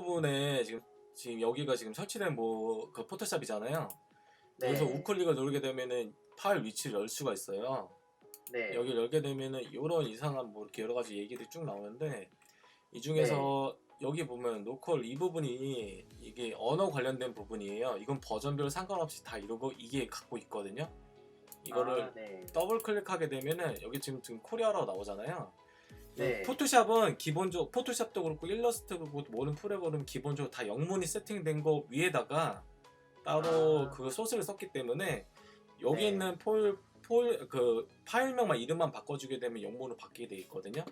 부분에 지금 지금 여기가 지금 설치된 뭐그 포토샵이잖아요. 네. 여기서 우클릭을 누르게 되면은 파일 위치를 열 수가 있어요. 네. 여기 열게 되면은 이런 이상한 뭐 이렇게 여러 가지 얘기들이 쭉 나오는데 이 중에서 네. 여기 보면 로컬 이 부분이 이게 언어 관련된 부분이에요. 이건 버전별 상관없이 다 이러고 이게 갖고 있거든요. 이거를 아, 네. 더블 클릭하게 되면은 여기 지금 지금 코리아로 나오잖아요. 네. 포토샵은 기본적으로 포토샵도 그렇고 일러스트 그렇고 모든 프로그램은 기본적으로 다 영문이 세팅된 거 위에다가 따로 아. 그 소스를 썼기 때문에 여기 네. 있는 폴, 폴, 그 파일명만 이름만 바꿔주게 되면 영문으로 바뀌게 돼 있거든요.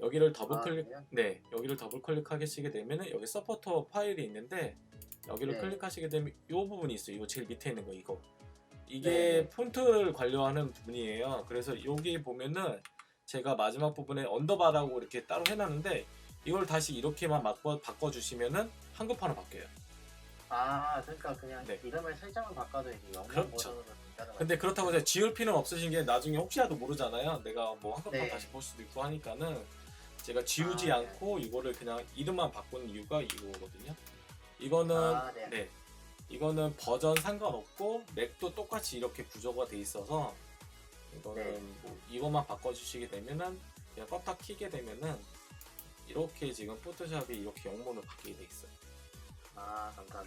여기를 더블 아, 클릭, 그래요? 네, 여기를 더블 클릭하시게 되면은 여기 서포터 파일이 있는데 여기를 네. 클릭하시게 되면 이 부분이 있어요. 이거 제일 밑에 있는 거 이거. 이게 네. 폰트를 관료하는 부분이에요. 그래서 여기 보면은 제가 마지막 부분에 언더바라고 이렇게 따로 해놨는데 이걸 다시 이렇게만 바꿔, 바꿔주시면은 한국판으로 바뀌어요. 아, 그러니까 그냥 네. 이름을 설정을 바꿔도 이제 영문 그렇죠. 버전으로 된다는. 근데 그렇다고 해서 지울 필요는 없으신 게 나중에 혹시라도 모르잖아요. 내가 뭐 한국판 네. 다시 볼 수도 있고 하니까는 제가 지우지 아, 네. 않고 이거를 그냥 이름만 바꾸는 이유가 이거거든요. 이거는 아, 네. 네. 이거는 버전 상관없고 맥도 똑같이 이렇게 구조가 돼 있어서 이거는 네. 뭐 이것만 바꿔주시게 되면은 그냥 껐다 키게 되면은 이렇게 지금 포토샵이 이렇게 영문으로 바뀌게 돼 있어요. 아, 감사합니다.